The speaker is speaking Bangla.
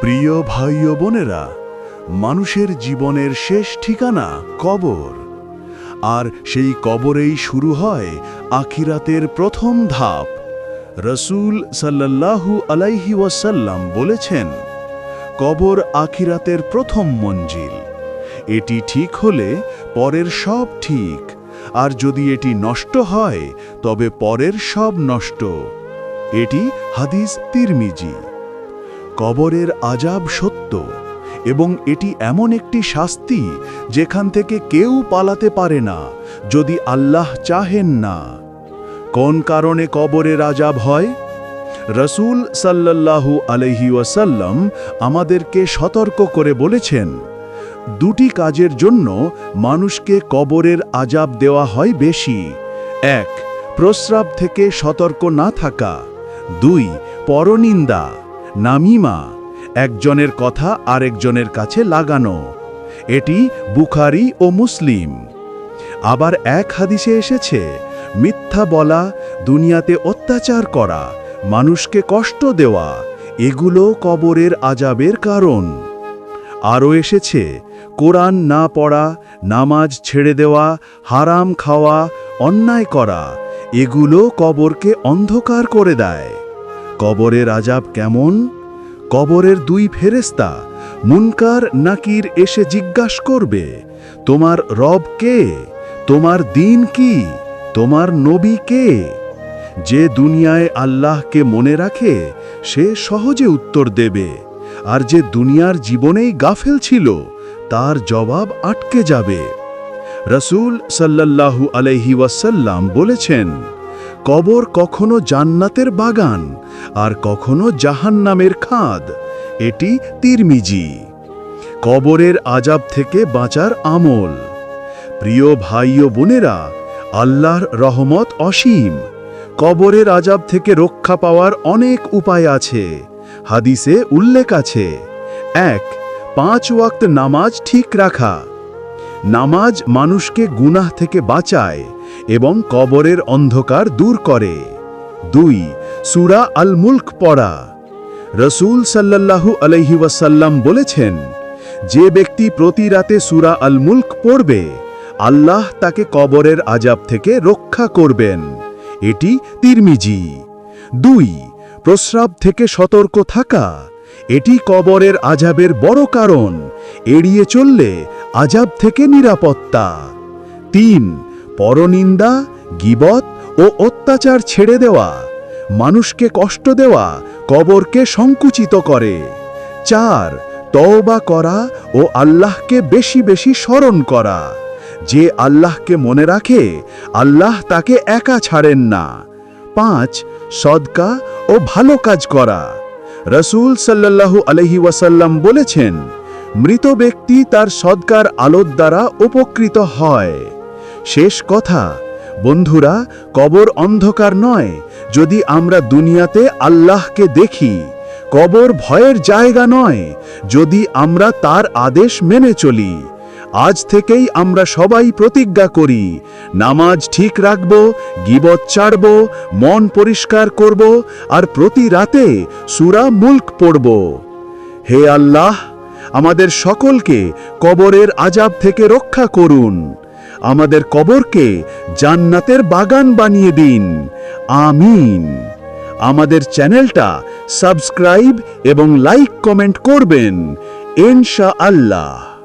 প্রিয় ভাই ও বোনেরা, মানুষের জীবনের শেষ ঠিকানা কবর। আর সেই কবরেই শুরু হয় আখিরাতের প্রথম ধাপ। রসুল সাল্লাল্লাহু আলাইহি ওয়াসাল্লাম বলেছেন, কবর আখিরাতের প্রথম মঞ্জিল। এটি ঠিক হলে পরের সব ঠিক। আর যদি এটি নষ্ট হয়, তবে পরের সব নষ্ট। এটি হাদিস তিরমিজি। কবরের আজাব সত্য এবং এটি এমন একটি শাস্তি যেখান থেকে কেউ পালাতে পারে না যদি আল্লাহ চাহেন না। কোন কারণে কবরের আজাব হয়? রসূল সাল্লাল্লাহু আলহি ওয়াসাল্লাম আমাদেরকে সতর্ক করে বলেছেন, দুটি কাজের জন্য মানুষকে কবরের আজাব দেওয়া হয় বেশি। এক, প্রস্রাব থেকে সতর্ক না থাকা। দুই, পরনিন্দা। নামিমা, একজনের কথা আরেকজনের কাছে লাগানো। এটি বুখারি ও মুসলিম। আবার এক হাদিসে এসেছে, মিথ্যা বলা, দুনিয়াতে অত্যাচার করা, মানুষকে কষ্ট দেওয়া, এগুলো কবরের আজাবের কারণ। আরও এসেছে, কোরআন না পড়া, নামাজ ছেড়ে দেওয়া, হারাম খাওয়া, অন্যায় করা, এগুলো কবরকে অন্ধকার করে দেয়। কবরের আজাব কেমন? কবরের দুই ফেরেস্তা মুনকার, নাকির এসে জিজ্ঞাস করবে, তোমার রব কে? তোমার দিন কি? তোমার নবী কে? যে দুনিয়ায় আল্লাহকে মনে রাখে, সে সহজে উত্তর দেবে। আর যে দুনিয়ার জীবনেই গাফেল ছিল, তার জবাব আটকে যাবে। রসুল সাল্লাল্লাহু আলাইহি ওয়াসাল্লাম বলেছেন কবর কখনো জান্নাতের বাগান আর কখনো জাহান্নামের খাদ। এটি তিরমিজি। কবরের আজাব থেকে বাঁচার আমল। প্রিয় ভাই ও বোনেরা, আল্লাহর রহমত অসীম। কবরের আজাব থেকে রক্ষা পাওয়ার অনেক উপায় আছে। হাদিসে উল্লেখ আছে, এক, পাঁচ ওয়াক্ত নামাজ ঠিক রাখা। নামাজ মানুষকে গুনাহ থেকে বাঁচায়। এবং কবরের অন্ধকার দূর করে। দুই, সুরা আল মুল্ক পড়া। রসূল সাল্লাল্লাহু আলহি ওয়াসাল্লাম বলেছেন, যে ব্যক্তি প্রতি রাতে সুরা আল মুল্ক পড়বে, আল্লাহ তাকে কবরের আজাব থেকে রক্ষা করবেন। এটি তিরমিজি। দুই, প্রস্রাব থেকে সতর্ক থাকা। এটি কবরের আজাবের বড় কারণ, এড়িয়ে চললে আজাব থেকে নিরাপত্তা। তিন পরনিন্দা, গিবত ও অত্যাচার ছেড়ে দেওয়া, মানুষকে কষ্ট দেওয়া, কবরকে সংকুচিত করে। চার, তওবা করা ও আল্লাহকে বেশি বেশি স্মরণ করা। যে আল্লাহকে মনে রাখে, আল্লাহ তাকে একা ছাড়েন না। পাঁচ, সদকা ও ভালো কাজ করা। রসূল সাল্লাল্লাহু আলহি ওয়াসাল্লাম বলেছেন, মৃত ব্যক্তি তার সদকার আলোর দ্বারা উপকৃত হয়। শেষ কথা। বন্ধুরা, কবর অন্ধকার নয়, যদি আমরা দুনিয়াতে আল্লাহকে দেখি। কবর ভয়ের জায়গা নয়, যদি আমরা তার আদেশ মেনে চলি। আজ থেকেই আমরা সবাই প্রতিজ্ঞা করি, নামাজ ঠিক রাখব, গিবত ছাড়ব, মন পরিষ্কার করব, আর প্রতি রাতে সুরা মুল্ক পড়ব। হে আল্লাহ, আমাদের সকলকে কবরের আজাব থেকে রক্ষা করুন। আমাদের কবরকে জান্নাতের বাগান বানিয়ে দিন। আমিন। আমাদের চ্যানেলটা সাবস্ক্রাইব এবং লাইক কমেন্ট করবেন। ইনশা আল্লাহ